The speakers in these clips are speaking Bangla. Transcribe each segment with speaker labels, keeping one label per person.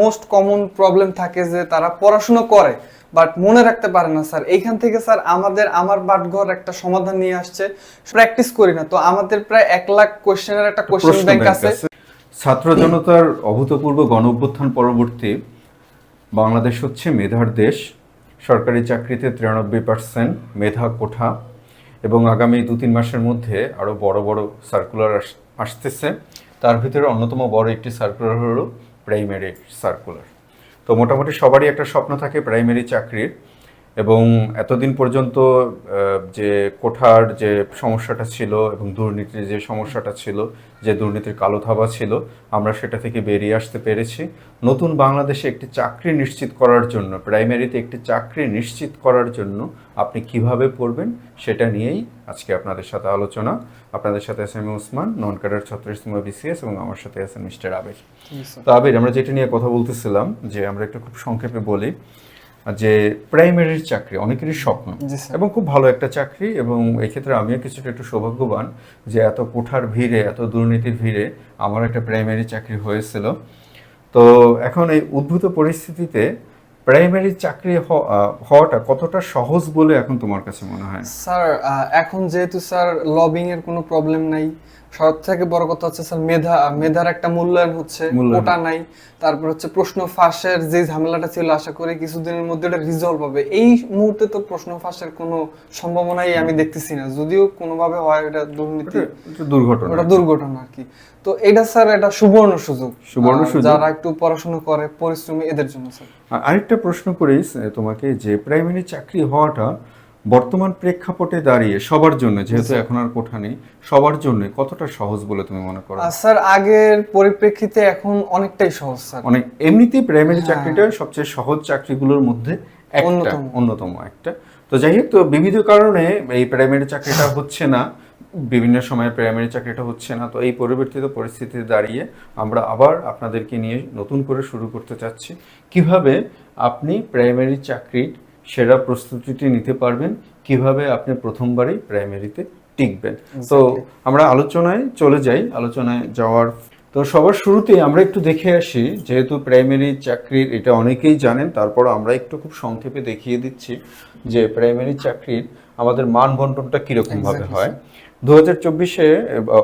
Speaker 1: মোস্ট কমন প্রবলেম থাকে যে তারা পড়াশোনা করে বাট মনে রাখতে পারে না স্যার। এইখান থেকে স্যার আমাদের আমার বাটঘর একটা সমাধান নিয়ে আসছে। প্র্যাকটিস করি না তো আমাদের প্রায় এক লাখ কোশ্চেনের একটা
Speaker 2: প্রশ্ন
Speaker 1: ব্যাংক আছে।
Speaker 2: ছাত্র জনতার অভূতপূর্ব গণ অভ্যুত্থান পরবর্তী বাংলাদেশ হচ্ছে মেধার দেশ। সরকারি চাকরিতে তিরানব্বই পার্সেন্ট মেধা কোঠা এবং আগামী দু তিন মাসের মধ্যে আরও বড় বড় সার্কুলার আসতেছে। তার ভিতরে অন্যতম বড় একটি সার্কুলার হলো প্রাইমারি সার্কুলার তো মোটামুটি সবারই একটা স্বপ্ন থাকে প্রাইমারি চাকরির। এবং এতদিন পর্যন্ত যে কোঠার যে সমস্যাটা ছিল এবং দুর্নীতির যে সমস্যাটা ছিল যে দুর্নীতির কালো থাবা ছিল আমরা সেটা থেকে বেরিয়ে আসতে পেরেছি। নতুন বাংলাদেশে একটি চাকরি নিশ্চিত করার জন্য প্রাইমারিতে একটি চাকরি নিশ্চিত করার জন্য আপনি কীভাবে পড়বেন সেটা নিয়েই আজকে আপনাদের সাথে আলোচনা। আপনাদের সাথে S M Osman non cadre ছত্রিশতম BCS এবং আমার সাথে আছেন মিস্টার আবির। তো আবির আমরা যেটা নিয়ে কথা বলতেছিলাম যে আমরা একটু খুব সংক্ষেপে বলি যে প্রাইমারির চাকরি অনেকেরই স্বপ্ন। এবং খুব ভালো একটা চাকরি এবং এক্ষেত্রে আমিও কিছুটা একটু সৌভাগ্যবান যে এত কোঠার ভিড়ে এত দুর্নীতির ভিড়ে আমার একটা প্রাইমারি চাকরি হয়েছিল। তো এখন এই উদ্ভূত পরিস্থিতিতে প্রাইমারি চাকরি হওয়াটা কতটা সহজ বলে এখন তোমার কাছে মনে হয়?
Speaker 1: স্যার এখন যেহেতু স্যার লবিং এর কোনো প্রবলেম নাই। সব থেকে বড় কথা হচ্ছে স্যার মেধা। মেধার একটা মূল্যায়ন হচ্ছে ওটা নাই। তারপর হচ্ছে প্রশ্ন ফাঁসের যে ঝামেলাটা ছিল আশা করি কিছুদিনের মধ্যে এটা রিজলভ হবে। এই মুহূর্তে তো প্রশ্ন ফাঁসের কোনো সম্ভাবনাই আমি দেখতেছি না। যদিও কোনোভাবে হয় এটা দুর্নীতি।
Speaker 2: এটা- এটা দুর্ঘটনা
Speaker 1: ওটা দুর্ঘটনা আর কি। তো এটা স্যার এটা সুবর্ণ সুযোগ।
Speaker 2: সুবর্ণ সুযোগ।
Speaker 1: যারা একটু পড়াশোনা করে পরিশ্রমী এদের জন্য স্যার।
Speaker 2: আরেকটা প্রশ্ন করি তোমাকে যে প্রাইমারি চাকরি হওয়াটা বর্তমান প্রেক্ষাপটে দাঁড়িয়ে সবার জন্য যেহেতু এখন আর কোঠা নেই সবার জন্য কতটা সহজ বলে তুমি মনে করো?
Speaker 1: স্যার আগের পরিপ্রেক্ষিতে এখন অনেকটাই সহজ স্যার।
Speaker 2: অনেক এমনিতেই প্রাইমারি
Speaker 1: হ্যাঁ।
Speaker 2: চাকরিটা সবচেয়ে সহজ চাকরিগুলোর মধ্যে একটা
Speaker 1: অন্যতম।
Speaker 2: অন্যতম একটা। তো যাই হোক তো বিবিধ কারণে এই প্রাইমারি চাকরিটা হচ্ছে না বিভিন্ন সময়ে প্রাইমারি চাকরিটা হচ্ছে না। তো এই পরিবর্তিত পরিস্থিতিতে দাঁড়িয়ে আমরা আবার আপনাদেরকে নিয়ে নতুন করে শুরু করতে চাচ্ছি। কীভাবে আপনি প্রাইমারি চাকরির সেরা প্রস্তুতিটি নিতে পারবেন কীভাবে আপনি প্রথমবারই প্রাইমারিতে টিকবেন। তো আমরা আলোচনায় চলে যাই আলোচনায় যাওয়ার তো সবার শুরুতে আমরা একটু দেখে আসি যেহেতু প্রাইমারি চাকরির এটা অনেকেই জানেন তারপর আমরা একটু খুব সংক্ষেপে দেখিয়ে দিচ্ছি যে প্রাইমারি চাকরির আমাদের মান বন্টনটা
Speaker 1: কীরকমভাবে
Speaker 2: হয়। দু হাজার চব্বিশে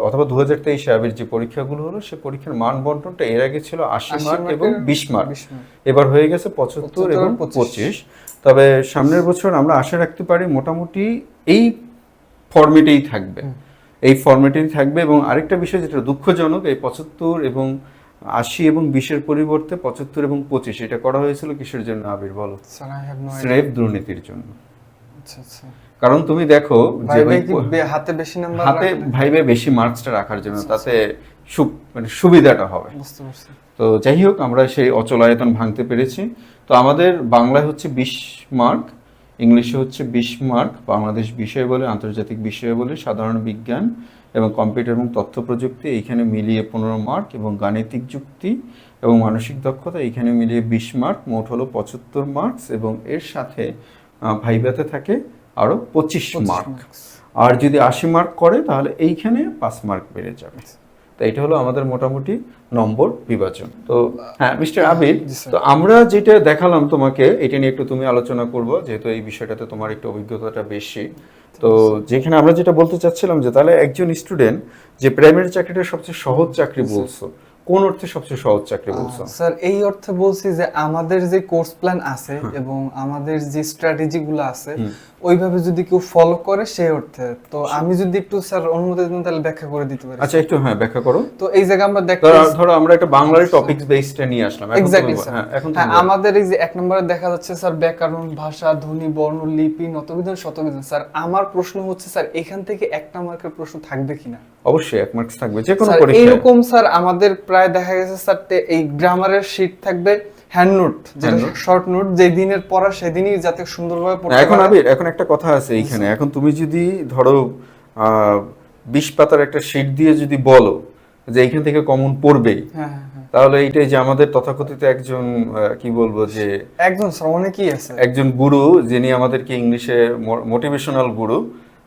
Speaker 2: অথবা দু হাজার তেইশে আবির যে পরীক্ষাগুলো হলো সে পরীক্ষার মান বন্টনটা এর আগে ছিল আশি
Speaker 1: 80
Speaker 2: মার্ক এবং বিশ মার্ক। এবার হয়ে গেছে পঁচাত্তর এবং পঁচিশ। তবে সামনের বছর আমরা আশা রাখতে পারি মোটামুটি এই ফর্মেটেই থাকবে। এই ফর্মেটেই থাকবে এবং আরেকটা বিষয় যেটা দুঃখজনক এই পঁচাত্তর এবং আশি এবং বিশের পরিবর্তে পঁচাত্তর এবং পঁচিশ এটা করা হয়েছিল কিসের জন্য আবির বলো? স্রেফ দুর্নীতির জন্য।
Speaker 1: আচ্ছা আচ্ছা।
Speaker 2: কারণ তুমি দেখো যে
Speaker 1: হাতে বেশি নাম্বার
Speaker 2: হাতে ভাইবে বেশি মার্কসটা রাখার জন্য তাতে সু- মানে সুবিধাটা হবে। তো যাই হোক আমরা সেই অচল আয়তন ভাঙতে পেরেছি। তো আমাদের বাংলায় হচ্ছে বিশ মার্ক ইংলিশে হচ্ছে বিশ মার্ক বাংলাদেশ বিষয় বলে আন্তর্জাতিক বিষয় বলে সাধারণ বিজ্ঞান এবং কম্পিউটার এবং তথ্য প্রযুক্তি এইখানে মিলিয়ে পনেরো মার্ক এবং গাণিতিক যুক্তি এবং মানসিক দক্ষতা এইখানে মিলিয়ে বিশ মার্ক মোট হলো পঁচাত্তর মার্কস এবং এর সাথে ভাইভাতে থাকে আরও পঁচিশ মার্ক আর যদি আশি মার্ক করে তাহলে এইখানে পাঁচ মার্ক বেড়ে যাবে। তো এটা হলো আমাদের মোটামুটি নম্বর বিভাজন। তো হ্যাঁ মিস্টার আবির তো আমরা যেটা দেখালাম তোমাকে এটা নিয়ে একটু তুমি আলোচনা করব যেহেতু এই বিষয়টাতে তোমার একটু অভিজ্ঞতাটা বেশি। তো যেখানে আমরা যেটা বলতে চাচ্ছিলাম যে তাহলে একজন স্টুডেন্ট যে প্রাইমারি চাকরিটা সবচেয়ে সহজ চাকরি বলছো কোন অর্থে সবচেয়ে সহজ চাকরি বলছো?
Speaker 1: স্যার এই অর্থে বলছি যে আমাদের যে কোর্স প্ল্যান আছে এবং আমাদের যে স্ট্র্যাটেজি গুলো আছে ওইভাবে যদি কেউ ফলো করে সেই অর্থে। তো আমি যদি একটু স্যার অনুমতি দেন তাহলে ব্যাখ্যা করে দিতে পারি
Speaker 2: আচ্ছা একটু হ্যাঁ ব্যাখ্যা করো
Speaker 1: তো এই জায়গায় আমরা দেখতে
Speaker 2: ধরো আমরা একটা বাংলার টপিক বেসটা নিয়ে আসলাম।
Speaker 1: এক্স্যাক্টলি
Speaker 2: হ্যাঁ এখন
Speaker 1: হ্যাঁ
Speaker 2: বলো।
Speaker 1: আমাদের এই যে এক নম্বরে দেখা যাচ্ছে স্যার ব্যাকরণ ভাষা ধ্বনি বর্ণ লিপি নতবিধান শতবিধান স্যার আমার প্রশ্ন হচ্ছে স্যার এখান থেকে একটা মার্কের প্রশ্ন থাকবে কিনা?
Speaker 2: অবশ্যই এক মার্কস থাকবে যে কোনো
Speaker 1: স্যার
Speaker 2: পরীক্ষায়।
Speaker 1: এইরকম স্যার আমাদের প্রায় দেখা গেছে স্যার তে- এই গ্রামারের শীট থাকবে। হ্যান্ড নোট যেটা শর্ট নোট যে দিনের পড়া সেদিনই যাতে সুন্দরভাবে পড়তে
Speaker 2: এখন আবির এখন একটা কথা আছে এইখানে। এখন তুমি যদি ধরো বিশ পাতার একটা শিট দিয়ে যদি বলো যে এইখান থেকে কমন পড়বেই
Speaker 1: হ্যাঁ হ্যাঁ হ্যাঁ।
Speaker 2: তাহলে এইটাই যে আমাদের তথাকথিত একজন কি বলব যে
Speaker 1: একজন স্যার অনেকই আছে।
Speaker 2: একজন গুরু যিনি আমাদেরকে ইংলিশে মোটিভেশনাল গুরু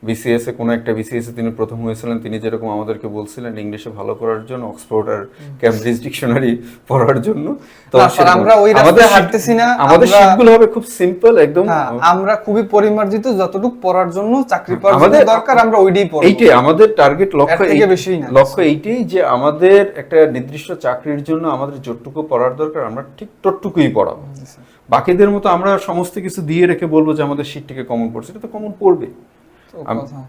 Speaker 2: বিসিএস কোনো একটা বিসিএস তিনি প্রথম হয়েছিলেন তিনি যেরকম আমাদেরকে বলছিলেন ইংলিশে ভালো করার জন্য অক্সফোর্ড আর ক্যামব্রিজ ডিকশনারি পড়ার জন্য। তো
Speaker 1: আমরা ওই রাস্তায়
Speaker 2: আমাদের
Speaker 1: হাঁটতেছি না,
Speaker 2: আমাদের
Speaker 1: আমরা-
Speaker 2: হবে খুব সিম্পল একদম
Speaker 1: হ্যাঁ, আমরা খুবই পরিমার্জিত যতটুকু পড়ার জন্য চাকরি পাওয়ার
Speaker 2: আমাদের-
Speaker 1: দরকার আমরা ওইটাই পড়ব।
Speaker 2: এইটাই আমাদের টার্গেট লক্ষ্য
Speaker 1: থেকে
Speaker 2: এই-
Speaker 1: বেশিই না।
Speaker 2: লক্ষ্য এইটাই যে আমাদের একটা নির্দিষ্ট চাকরির জন্য আমাদের যতটুকু পড়ার দরকার আমরা ঠিক ততটুকুই পড়াবো। বাকিদের মতো আমরা সমস্ত কিছু দিয়ে রেখে বলব যে আমাদের শীট থেকে কমন পড়ছে এটা তো কমন পড়বে।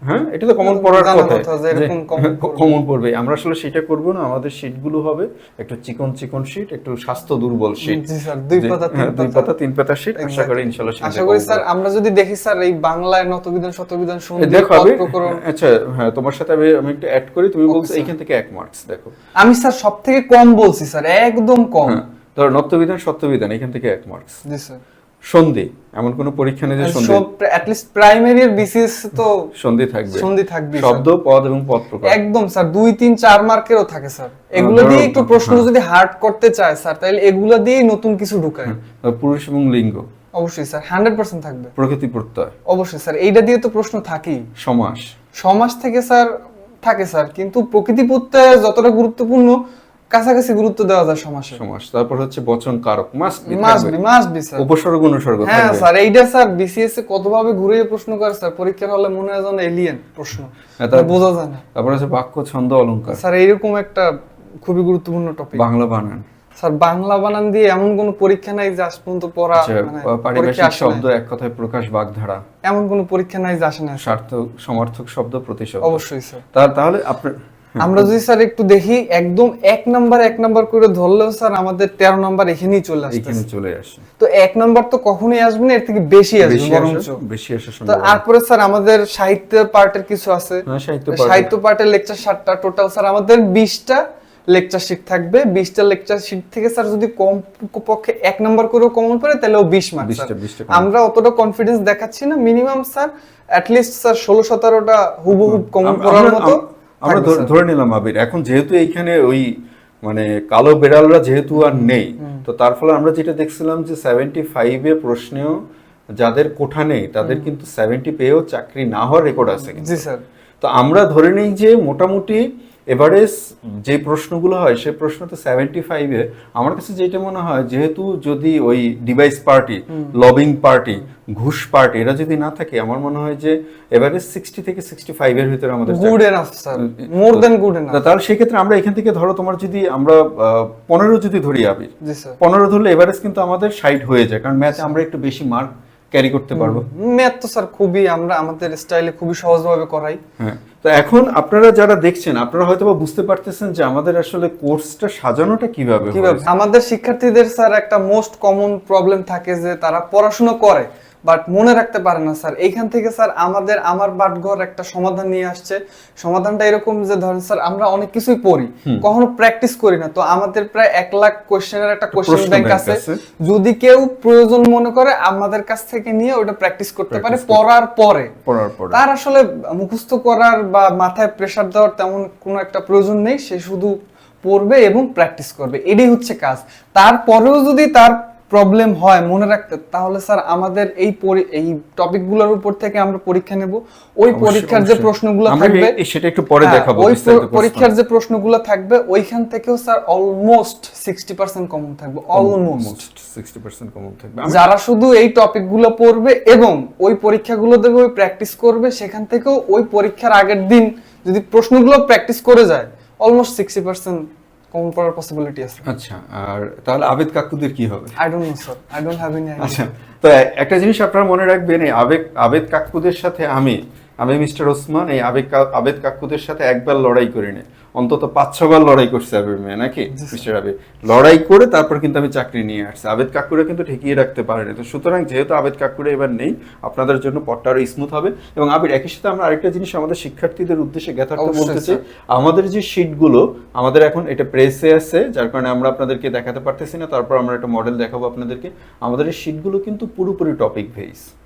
Speaker 2: হ্যাঁ এটা তো কমন পড়ার কথা
Speaker 1: কথা যে এরকম common পড়বে।
Speaker 2: কমন পড়বে। আমরা আসলে সেটা করব না আমাদের শীটগুলো হবে। একটু চিকন চিকন শীট একটু স্বাস্থ্য দুর্বল শীট
Speaker 1: জি স্যার দুই পাতা তিন
Speaker 2: হ্যাঁ, দুই
Speaker 1: পাতা।
Speaker 2: তিন পাতা শীট আশা করি ইনশাআল্লাহ
Speaker 1: আশা করি স্যার আমরা যদি দেখি স্যার এই বাংলায় নতবিধান শতবিধান সন্ধি
Speaker 2: আচ্ছা হ্যাঁ তোমার সাথে আমি আমি একটু অ্যাড করি তুমি বলছো. এইখান থেকে এক মার্কস দেখো।
Speaker 1: আমি স্যার সব থেকে কম বলছি স্যার একদম কম।
Speaker 2: হ্যাঁ ধরো নত্যবিধান সত্যবিধান এখান থেকে এক মার্কস
Speaker 1: জি স্যার।
Speaker 2: সন্ধি এমন কোন পরীক্ষা নেই যে সন্ধি
Speaker 1: সব অ্যাটলিস্ট প্রাইমারি এর বিসিএস তো
Speaker 2: সন্ধি থাকবে।
Speaker 1: সন্ধি থাকবে
Speaker 2: শব্দ পদ এবং পদ প্রকার।
Speaker 1: একদম স্যার দুই তিন চার মার্কেরও থাকে স্যার এগুলো দিয়ে একটু প্রশ্ন
Speaker 2: হ্যাঁ।
Speaker 1: যদি হার্ড করতে চায় স্যার তাহলে এগুলো দিয়েই নতুন কিছু ঢুকায়।
Speaker 2: পুরুষ এবং লিঙ্গ।
Speaker 1: অবশ্যই স্যার হান্ড্রেড পার্সেন্ট থাকবে।
Speaker 2: প্রকৃতি প্রত্যয়।
Speaker 1: অবশ্যই স্যার এইটা দিয়ে তো প্রশ্ন থাকেই।
Speaker 2: সমাস।
Speaker 1: সমাজ থেকে স্যার থাকে স্যার কিন্তু প্রকৃতি প্রত্যয় যতটা গুরুত্বপূর্ণ কাছাকাছি গুরুত্ব দেওয়া যায় সমাজে
Speaker 2: সমাস তারপর হচ্ছে বচন কারক
Speaker 1: বি বি স্যার।
Speaker 2: উপসর্গ অনুসর্গ
Speaker 1: হ্যাঁ স্যার এইটা স্যার বিসিএস এ কতভাবে ঘুরিয়ে প্রশ্ন করে স্যার? পরীক্ষার হলে মনে হয় যেন এলিয়েন প্রশ্ন।
Speaker 2: হ্যাঁ,
Speaker 1: বোঝা যায় না।
Speaker 2: তারপর হচ্ছে বাক্য ছন্দ অলংকার।
Speaker 1: স্যার এইরকম একটা খুবই গুরুত্বপূর্ণ টপিক
Speaker 2: বাংলা বানান।
Speaker 1: স্যার বাংলা বানান দিয়ে এমন কোন পরীক্ষা নাই যে আজ পর্যন্ত পড়া
Speaker 2: আচ্ছা,
Speaker 1: মানে
Speaker 2: পারিভাষিক শব্দ এক কথায় প্রকাশ বাগধারা।
Speaker 1: এমন কোন পরীক্ষা নাই যে আসে না।
Speaker 2: সার্থক সমার্থক শব্দ প্রতিশব্দ।
Speaker 1: অবশ্যই স্যার।
Speaker 2: তাহলে আপনার
Speaker 1: আমরা যদি স্যার একটু দেখি একদম এক নাম্বার এক নাম্বার করে ধরলেও স্যার আমাদের তেরো নাম্বার এখানেই চলে আসছে
Speaker 2: এখানে চলে আসে।
Speaker 1: তো এক নাম্বার তো কখনোই আসবে না এর থেকে বেশি আসবে
Speaker 2: বেশি
Speaker 1: বরঞ্চ।
Speaker 2: বেশি আসে
Speaker 1: তো তারপরে স্যার আমাদের সাহিত্যের পার্টের কিছু আছে।
Speaker 2: হ্যাঁ, সাহিত্য
Speaker 1: সাহিত্য পার্টের লেকচার সাতটা টোটাল স্যার আমাদের বিশটা লেকচার শিট থাকবে। বিশটা লেকচার শিট থেকে স্যার যদি কম পক্ষে এক নাম্বার করেও কমন পড়ে তাহলেও বিশ মার্ক
Speaker 2: 20টা, 20টা
Speaker 1: আমরা অতটা কনফিডেন্স দেখাচ্ছি না। মিনিমাম স্যার অ্যাটলিস্ট স্যার ষোলো সতেরোটা হুবহুব কমন পড়ার মতো।
Speaker 2: আমরা ধরে- নিলাম আবির এখন যেহেতু এইখানে ওই মানে কালো বেড়ালরা যেহেতু আর নেই তো তার ফলে আমরা যেটা দেখছিলাম যে সেভেন্টি ফাইভে প্রশ্নেও যাদের কোঠা নেই তাদের কিন্তু সেভেন্টি পেয়েও চাকরি না হওয়ার রেকর্ড আছে।
Speaker 1: জি স্যার।
Speaker 2: তো আমরা ধরে নিই যে মোটামুটি এভারেজ যে প্রশ্নগুলো হয় সে প্রশ্ন তো সেভেন্টি ফাইভে আমার কাছে যেটা মনে হয় যেহেতু যদি ওই ডিভাইস পার্টি লবিং পার্টি ঘুষ পার্টি এরা যদি না থাকে আমার মনে হয় যে এভারেজ সিক্সটি থেকে সিক্সটি ফাইভের ভিতরে আমাদের
Speaker 1: good enough sir more then good enough
Speaker 2: তাহলে সেক্ষেত্রে আমরা এখান থেকে ধরো তোমার যদি আমরা পনেরো যদি ধরি
Speaker 1: স্যার
Speaker 2: পনেরো ধরলে এভারেজ কিন্তু আমাদের সাইড হয়ে যায় কারণ ম্যাথে আমরা একটু বেশি মার্ক ক্যারি করতে পারব।
Speaker 1: ম্যাথ তো স্যার খুবই আমরা আমাদের স্টাইলে খুবই সহজভাবে করাই।
Speaker 2: হ্যাঁ। তো এখন আপনারা যারা দেখছেন আপনারা হয়তো বা বুঝতে পারতেছেন যে আমাদের আসলে কোর্সটা সাজানোটা কীভাবে
Speaker 1: কীভাবে? আমাদের শিক্ষার্থীদের স্যার একটা মোস্ট কমন প্রবলেম থাকে যে তারা পড়াশোনা করে। বাট মনে রাখতে পারে না স্যার। এইখান থেকে স্যার আমাদের আমার বাটঘর একটা সমাধান নিয়ে আসছে। সমাধানটা এরকম যে ধরেন স্যার আমরা অনেক কিছুই পড়ি কখনো প্র্যাকটিস করি না। তো আমাদের প্রায় এক লাখ কোশ্চেনের একটা
Speaker 2: প্রশ্ন
Speaker 1: ব্যাংক আছে। যদি কেউ প্রয়োজন মনে করে আমাদের কাছ থেকে নিয়ে ওটা প্র্যাকটিস করতে পারে পড়ার পরে।
Speaker 2: পড়ার পরে।
Speaker 1: তার আসলে মুখস্থ করার বা মাথায় প্রেসার দেওয়ার তেমন কোনো একটা প্রয়োজন নেই। সে শুধু পড়বে এবং প্র্যাকটিস করবে। এটাই হচ্ছে কাজ। তারপরেও যদি তার প্রবলেম হয় মনে রাখতে তাহলে স্যার আমাদের এই এই টপিকগুলোর উপর থেকে আমরা পরীক্ষা নেব। ওই পরীক্ষার যে প্রশ্নগুলো থাকবে
Speaker 2: সেটা একটু পরে
Speaker 1: হ্যাঁ,
Speaker 2: দেখাবো
Speaker 1: ওই। পরীক্ষার যে প্রশ্নগুলো থাকবে ওইখান থেকেও sir almost sixty percent common থাকবে অলমোস্ট
Speaker 2: 60% কমন থাকবে।
Speaker 1: যারা শুধু এই টপিকগুলো পড়বে এবং ওই পরীক্ষাগুলো দেবে ওই প্র্যাকটিস করবে সেখান থেকেও ওই পরীক্ষার আগের দিন যদি প্রশ্নগুলো প্র্যাকটিস করে যায় অলমোস্ট সিক্সটি পার্সেন্ট কমন পড়ার পসিবিলিটি আছে।
Speaker 2: আচ্ছা আর তাহলে আবেদ কাকুদের কি হবে?
Speaker 1: I don't know sir I don't have any
Speaker 2: আচ্ছা তো একটা জিনিস আপনারা মনে রাখবেন এই আবেগ আবেদ কাকুদের সাথে আমি আমি মিস্টার ওসমান এই আবেগ আবেদ কাকুদের সাথে একবার লড়াই করিনি অন্তত পাঁচ ছবার লড়াই করছে আবির মেয়ে নাকি? মিস্টার আবির। লড়াই করে তারপর কিন্তু আমি চাকরি নিয়ে আসছি। আবেদ কাকুরা কিন্তু ঠেকিয়ে রাখতে পারেনি তো সুতরাং যেহেতু আবেদ কাকুরা এবার নেই আপনাদের জন্য পথটা আরও স্মুথ হবে। এবং আবির একই সাথে আমরা আরেকটা জিনিস আমাদের শিক্ষার্থীদের উদ্দেশ্যে জ্ঞাতার্থ
Speaker 1: অবশ্যই,
Speaker 2: বলতে চাই।
Speaker 1: স্যার।
Speaker 2: আমাদের যে শিটগুলো আমাদের এখন এটা প্রেসে আছে যার কারণে আমরা আপনাদেরকে দেখাতে পারতেছি না। তারপর আমরা একটা মডেল দেখাবো আপনাদেরকে। আমাদের এই শিটগুলো কিন্তু পুরোপুরি টপিক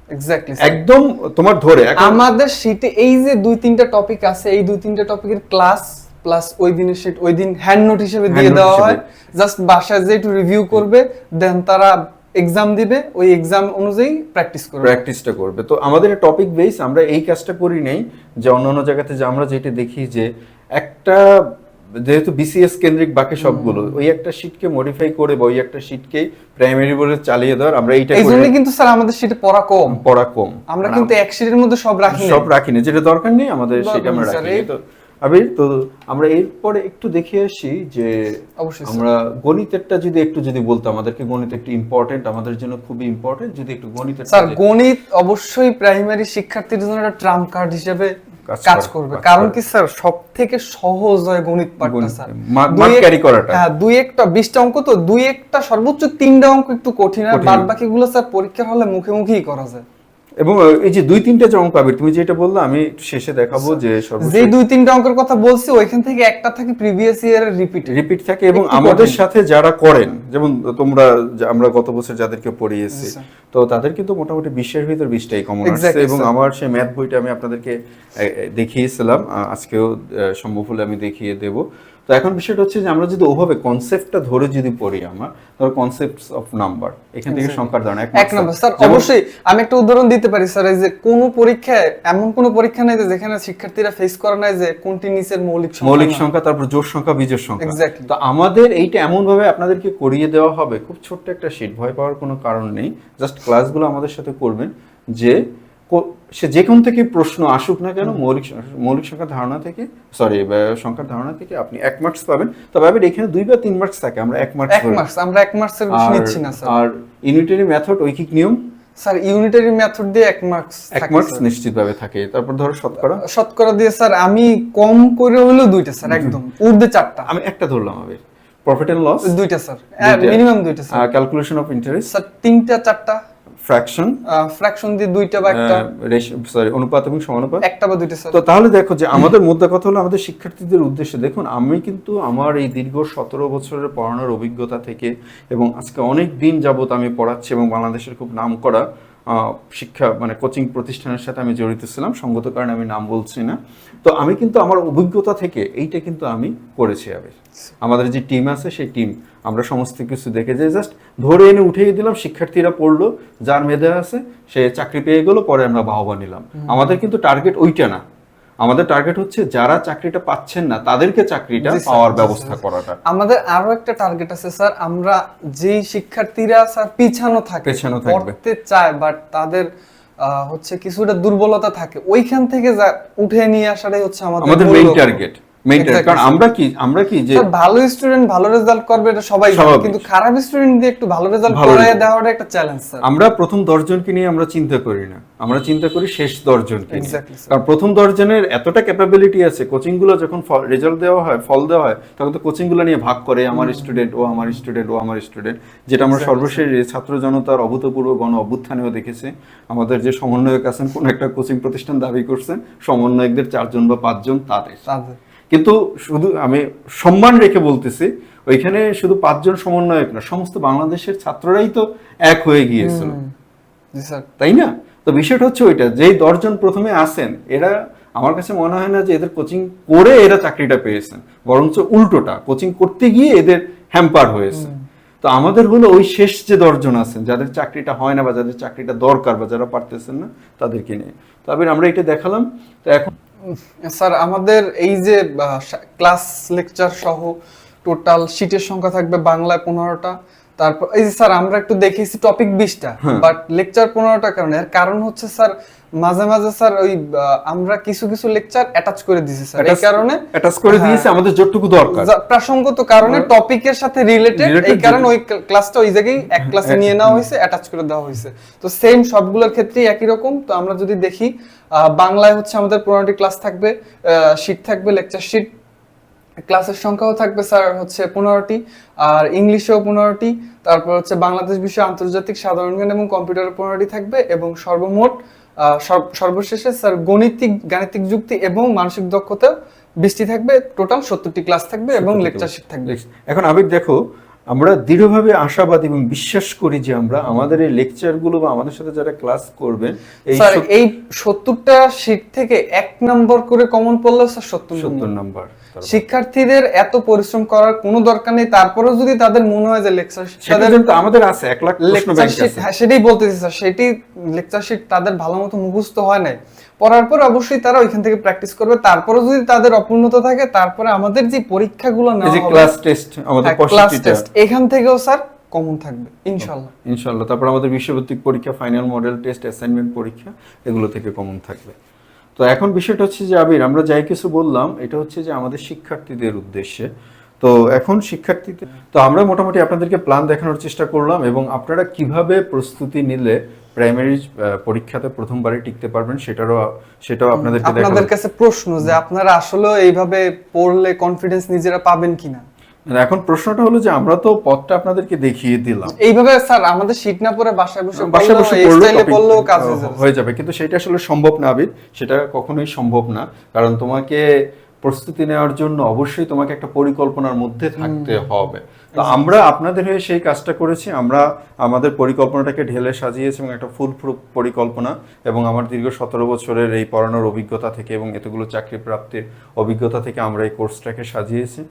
Speaker 1: এক্স্যাক্টলি
Speaker 2: একদম তোমার ধরে
Speaker 1: আমাদের শীটে এই যে দুই তিনটা টপিক আছে এই দুই তিনটা টপিকের ক্লাস প্লাস ওই দিনের শিট ওই দিন হ্যান্ড নোট হিসেবে দিয়ে দেওয়া হয়। জাস্ট বাসায় যে একটু রিভিউ করবে দেন তারা এক্সাম দিবে ওই এক্সাম অনুযায়ী প্র্যাকটিস করবে।
Speaker 2: প্র্যাকটিসটা করবে। তো আমাদের টপিক বেস আমরা এই কাজটা করি নেই যে অন্যান্য জায়গাতে যে আমরা যেটা দেখি যে একটা যেহেতু বিসিএস কেন্দ্রিক বাকি সবগুলো ওই একটা শিটকে মডিফাই করে বা ওই একটা শিটকে প্রাইমারি বলে চালিয়ে দেওয়ার আমরা এইটা
Speaker 1: এই
Speaker 2: করি
Speaker 1: জন্য কিন্তু স্যার আমাদের সেটা পড়া কম।
Speaker 2: পড়া কম।
Speaker 1: আমরা কিন্তু এক শিটের মধ্যে সব রাখি
Speaker 2: সব রাখি না যেটা দরকার নেই আমাদের সেটা আমরা রাখি তো আবির তো আমরা এরপরে একটু দেখে আসি যে
Speaker 1: অবশ্যই।
Speaker 2: আমরা গণিতেরটা যদি একটু যদি বলতো আমাদেরকে গণিত একটু ইম্পর্টেন্ট আমাদের জন্য খুবই ইম্পর্টেন্ট যদি একটু গণিতের
Speaker 1: স্যার গণিত অবশ্যই প্রাইমারি শিক্ষার্থীর জন্য একটা ট্রাম্প কার্ড হিসেবে
Speaker 2: কাজ
Speaker 1: করবে কারণ কি স্যার সব থেকে সহজ হয় গণিত পাঠটা স্যার
Speaker 2: carry করাটা।
Speaker 1: হ্যাঁ দুই একটা বিশটা অঙ্ক তো দুই একটা সর্বোচ্চ তিনটা অঙ্ক একটু কঠিন আর। বাদ বাকিগুলো স্যার পরীক্ষার হলে মুখে মুখেই করা যায়
Speaker 2: এবং এই যে দুই তিনটা যে অঙ্ক আবির তুমি যেটা বললে আমি শেষে দেখাবো যে
Speaker 1: যে দুই তিনটা অঙ্কের কথা বলছি ওইখান থেকে একটা থাকে প্রিভিয়াস ইয়ারের রিপিট
Speaker 2: রিপিট থাকে এবং আমাদের সাথে যারা করেন যেমন তোমরা আমরা গত বছর যাদেরকে পড়িয়েছি তো তাদের কিন্তু মোটামুটি বিশ্বের ভিতর বিশটাই কমন আসছে এবং আমার সেই ম্যাথ বইটা আমি আপনাদেরকে দেখিয়েছিলাম আজকেও সম্ভব হলে আমি দেখিয়ে দেব। তো এখন বিষয়টা হচ্ছে যে আমরা যদি ওভাবে কনসেপ্টটা ধরে যদি পড়ি আমার ধরো কনসেপ্ট অফ নাম্বার এখান থেকে সংখ্যার ধারণা
Speaker 1: এক নম্বর স্যার অবশ্যই আমি একটা উদাহরণ দিতে পারি স্যার এই যে কোন পরীক্ষায় এমন কোন পরীক্ষা নাই যে যেখানে শিক্ষার্থীরা ফেস করে নাই যে কোনটি নিচের মৌলিক সংখ্যা
Speaker 2: মৌলিক সংখ্যা তারপর জোর সংখ্যা বিজোর সংখ্যা।
Speaker 1: Exactly.
Speaker 2: তো আমাদের এইটা এমন ভাবে আপনাদেরকে করিয়ে দেওয়া হবে খুব ছোট্ট একটা শীট ভয় পাওয়ার কোনো কারণ নেই। জাস্ট ক্লাসগুলো আমাদের সাথে করবেন যে সে যে কোন থেকে প্রশ্ন আসুক না কেন মৌলিক মৌলিক সংখ্যার ধারণা থেকে সরি সংখ্যার ধারণা থেকে আপনি এক মার্কস পাবেন। তবে আবার এখানে দুই বা তিন মার্কস থাকে আমরা এক মার্কস
Speaker 1: এক মার্কস আমরা এক মার্কসের বেশি নিচ্ছি না স্যার
Speaker 2: আর ইউনিটারি মেথড ঐকিক নিয়ম?
Speaker 1: স্যার ইউনিটারি মেথড দিয়ে এক মার্কস
Speaker 2: এক মার্কস নিশ্চিতভাবে থাকে। তারপর ধরো শতকরা।
Speaker 1: শতকরা দিয়ে স্যার আমি কম করে হলেও দুইটা স্যার একদম। উর্ধে চারটা।
Speaker 2: আমি একটা ধরলাম আবে প্রফিট এন্ড লস
Speaker 1: দুইটা স্যার মিনিমাম দুইটা sir
Speaker 2: calculation of interest
Speaker 1: sir তিনটা চারটা।
Speaker 2: ফ্র্যাকশন
Speaker 1: ফ্র্যাকশন দিয়ে দুইটা বা একটা।
Speaker 2: সরি অনুপাত এবং সমানুপাত?
Speaker 1: একটা বা দুইটা
Speaker 2: তো তাহলে দেখো যে আমাদের মধ্যে কথা হলো আমাদের শিক্ষার্থীদের উদ্দেশ্যে। দেখুন আমি কিন্তু আমার এই দীর্ঘ সতেরো বছরের পড়ানোর অভিজ্ঞতা থেকে এবং আজকে অনেক দিন যাবত আমি পড়াচ্ছি এবং বাংলাদেশের খুব নাম করা শিক্ষা মানে কোচিং প্রতিষ্ঠানের সাথে আমি জড়িত ছিলাম সঙ্গত কারণে আমি নাম বলছি না। তো আমি কিন্তু আমার অভিজ্ঞতা থেকে এইটা কিন্তু আমি করেছি আবে আমাদের যে টিম আছে সেই টিম আমরা সমস্ত কিছু দেখে যে জাস্ট ধরে এনে উঠিয়ে দিলাম শিক্ষার্থীরা পড়ল যার মেধা আছে সে চাকরি পেয়ে গেলো পরে আমরা বাহবা নিলাম। আমাদের কিন্তু টার্গেট ওইটা না। আমাদের টার্গেট হচ্ছে যারা চাকরিটা পাচ্ছেন না তাদেরকে চাকরিটা পাওয়ার ব্যবস্থা করাটা।
Speaker 1: আমাদের আরও একটা টার্গেট আছে স্যার আমরা যেই শিক্ষার্থীরা স্যার পিছানো থাকে
Speaker 2: পিছানো থাকবে।
Speaker 1: চায় বাট তাদের হচ্ছে কিছুটা দুর্বলতা থাকে ওইখান থেকে যা উঠে নিয়ে আসাটাই হচ্ছে আমাদের
Speaker 2: main target main target
Speaker 1: Exactly,
Speaker 2: কারণ আমরা কি আমরা কি যে
Speaker 1: ভালো স্টুডেন্ট ভালো রেজাল্ট করবে এটা সবাই জানে কিন্তু খারাপ স্টুডেন্ট দিয়ে একটু ভালো রেজাল্ট করায় দেওয়াটা একটা চ্যালেঞ্জ স্যার
Speaker 2: আমরা প্রথম দশজনকে নিয়ে আমরা চিন্তা করি না। আমরা চিন্তা করি শেষ দশজনকে নিয়ে।
Speaker 1: Exactly, sir.
Speaker 2: কারণ প্রথম দশজনের এতটা ক্যাপাবিলিটি আছে কোচিংগুলো যখন রেজাল্ট দেওয়া হয় ফল দেওয়া হয় তখন তো কোচিংগুলো নিয়ে ভাগ করে আমার স্টুডেন্ট ও আমার স্টুডেন্ট ও আমার স্টুডেন্ট যেটা আমরা সর্বশেষ ছাত্র জনতার অভূতপূর্ব গণ অভ্যুত্থানেও দেখেছি। আমাদের যে সমন্বয়ক আছেন কোন একটা কোচিং প্রতিষ্ঠান দাবি করছেন সমন্বয়কদের চারজন বা পাঁচজন তাদের। কিন্তু শুধু আমি সম্মান রেখে বলতেছি ওইখানে শুধু পাঁচজন সমন্বয়ক না সমস্ত বাংলাদেশের ছাত্ররাই তো এক হয়ে গিয়েছিল। তাই না? তো বিষয়টা হচ্ছে ওইটা যেই দশজন প্রথমে আসেন এরা আমার কাছে মনে হয় না যে এদের কোচিং করে এরা চাকরিটা পেয়েছেন বরঞ্চ উল্টোটা কোচিং করতে গিয়ে এদের হ্যাম্পার হয়েছে। তো আমাদের হলো ওই শেষ যে দশজন আছেন যাদের চাকরিটা হয় না বা যাদের চাকরিটা দরকার বা যারা পারতেছেন না তাদেরকে নিয়ে। তবে আমরা এটা দেখালাম তো এখন
Speaker 1: স্যার আমাদের এই যে ক্লাস লেকচার সহ টোটাল সিটের সংখ্যা থাকবে বাংলায় পনেরোটা তারপর এই যে স্যার আমরা একটু দেখেছি টপিক বিশটা। বাট লেকচার পনেরোটা কারণে এর কারণ হচ্ছে স্যার মাঝে মাঝে স্যার ওই আমরা কিছু কিছু লেকচার অ্যাটাচ করে দিয়েছি স্যার। এই কারণে
Speaker 2: অ্যাটাচ করে
Speaker 1: হ্যাঁ।
Speaker 2: দিয়েছে আমাদের যতটুকু দরকার।
Speaker 1: প্রাসঙ্গত কারণে টপিকের সাথে রিলেটেড এই কারণে ওই ক্লাসটা ওই জায়গায় এক ক্লাসে নিয়ে নেওয়া হয়েছে অ্যাটাচ করে দেওয়া হয়েছে। তো সেম সবগুলোর ক্ষেত্রেই একই রকম। তো আমরা যদি দেখি বাংলায় হচ্ছে আমাদের পনেরোটি ক্লাস থাকবে শিট থাকবে লেকচার শিট ক্লাসের সংখ্যাও থাকবে স্যার হচ্ছে পনেরোটি আর ইংলিশেও পনেরোটি তারপর হচ্ছে বাংলাদেশ বিষয় আন্তর্জাতিক সাধারণ জ্ঞান এবং কম্পিউটার পনেরোটি থাকবে এবং সর্বমোট সর্বশেষে স্যার গণিতিক গাণিতিক যুক্তি এবং মানসিক দক্ষতা বৃষ্টি থাকবে টোটাল সত্তরটি ক্লাস থাকবে এবং লেকচারশিপ থাকবে।
Speaker 2: এখন আবির দেখো আমরা দৃঢ়ভাবে আশাবাদ এবং বিশ্বাস করি যে আমরা আমাদের এই লেকচারগুলো বা আমাদের সাথে যারা ক্লাস করবেন এই
Speaker 1: সত্তরটা শিট থেকে এক নম্বর করে কমন পড়লেও স্যার সত্তর
Speaker 2: সত্তর
Speaker 1: নম্বর শিক্ষার্থীদের এত পরিশ্রম করার কোনো দরকার নেই তারপরেও যদি তাদের মনে হয় যে লেকচার
Speaker 2: কিন্তু আমাদের আছে এক লাখ
Speaker 1: লেকচার শিট হ্যাঁ সেটাই বলতেছি স্যার সেটি লেকচার শিট তাদের ভালো মতো মুখস্থ হয় নাই। পড়ার পর অবশ্যই তারা ওইখান থেকে প্র্যাকটিস করবে। তারপরে যদি তাদের অপূর্ণতা থাকে তারপরে আমাদের যে পরীক্ষাগুলো নেওয়া
Speaker 2: যে
Speaker 1: হবে
Speaker 2: ক্লাস টেস্ট আমাদের
Speaker 1: ক্লাস টেস্ট এখান থেকেও স্যার কমন থাকবে ইনশাল্লাহ
Speaker 2: ইনশাল্লাহ তারপর আমাদের বিশ্বভিত্তিক পরীক্ষা ফাইনাল মডেল টেস্ট অ্যাসাইনমেন্ট পরীক্ষা এগুলো থেকে কমন থাকবে। তো এখন বিষয়টা হচ্ছে যে আবির আমরা যাই কিছু বললাম এটা হচ্ছে যে আমাদের শিক্ষার্থীদের উদ্দেশ্যে। তো এখন শিক্ষার্থীদের তো আমরা মোটামুটি আপনাদেরকে প্ল্যান দেখানোর চেষ্টা করলাম এবং আপনারা কীভাবে প্রস্তুতি নিলে প্রাইমারি পরীক্ষাতে প্রথমবারে টিকতে পারবেন সেটারও সেটাও আপনাদেরকে
Speaker 1: আপনাদের কাছে প্রশ্ন যে আপনারা আসলে এইভাবে পড়লে কনফিডেন্স নিজেরা পাবেন কিনা?
Speaker 2: এখন প্রশ্নটা হলো যে আমরা তো পথটা আপনাদেরকে দেখিয়ে দিলাম।
Speaker 1: এইভাবে স্যার আমাদের শীত না পরে বাসায় বসে
Speaker 2: বাসায় বসে
Speaker 1: পড়লেও, কাজ হয়ে যাবে।
Speaker 2: হয়ে যাবে কিন্তু সেটা আসলে সম্ভব না আবির সেটা কখনোই সম্ভব না কারণ তোমাকে প্রস্তুতি নেওয়ার জন্য অবশ্যই তোমাকে একটা পরিকল্পনার মধ্যে থাকতে হবে। তো আমরা আপনাদের হয়ে সেই কাজটা করেছি। আমরা আমাদের পরিকল্পনাটাকে ঢেলে সাজিয়েছি এবং একটা ফুল প্রুফ পরিকল্পনা এবং আমার দীর্ঘ সতেরো বছরের এই পড়ানোর অভিজ্ঞতা থেকে এবং এতগুলো চাকরি প্রাপ্তির অভিজ্ঞতা থেকে আমরা এই কোর্সটাকে সাজিয়েছি।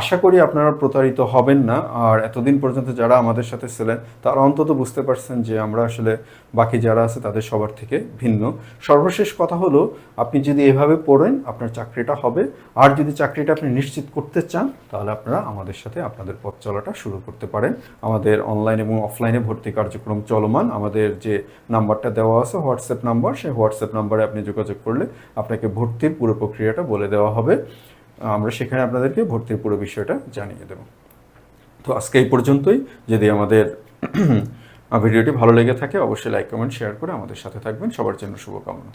Speaker 2: আশা করি আপনারা প্রতারিত হবেন না। আর এতদিন পর্যন্ত যারা আমাদের সাথে ছিলেন তারা অন্তত বুঝতে পারছেন যে আমরা আসলে বাকি যারা আছে তাদের সবার থেকে ভিন্ন। সর্বশেষ কথা হলো আপনি যদি এভাবে পড়েন আপনার চাকরিটা হবে। আর যদি চাকরিটা আপনি নিশ্চিত করতে চান তাহলে আপনারা আমাদের সাথে আপনাদের পথ চলাটা শুরু করতে পারেন। আমাদের অনলাইন এবং অফলাইনে ভর্তি কার্যক্রম চলমান। আমাদের যে নাম্বারটা দেওয়া আছে হোয়াটসঅ্যাপ নাম্বার, সেই হোয়াটসঅ্যাপ নাম্বারে আপনি যোগাযোগ করলে আপনাকে ভর্তির পুরো প্রক্রিয়াটা বলে দেওয়া হবে। আমরা সেখানে আপনাদেরকে ভর্তির পুরো বিষয়টা জানিয়ে দেব। তো আজকে এই পর্যন্তই। যদি আমাদের ভিডিওটি ভালো লেগে থাকে, অবশ্যই লাইক কমেন্ট শেয়ার করে আমাদের সাথে থাকবেন। সবার জন্য শুভকামনা।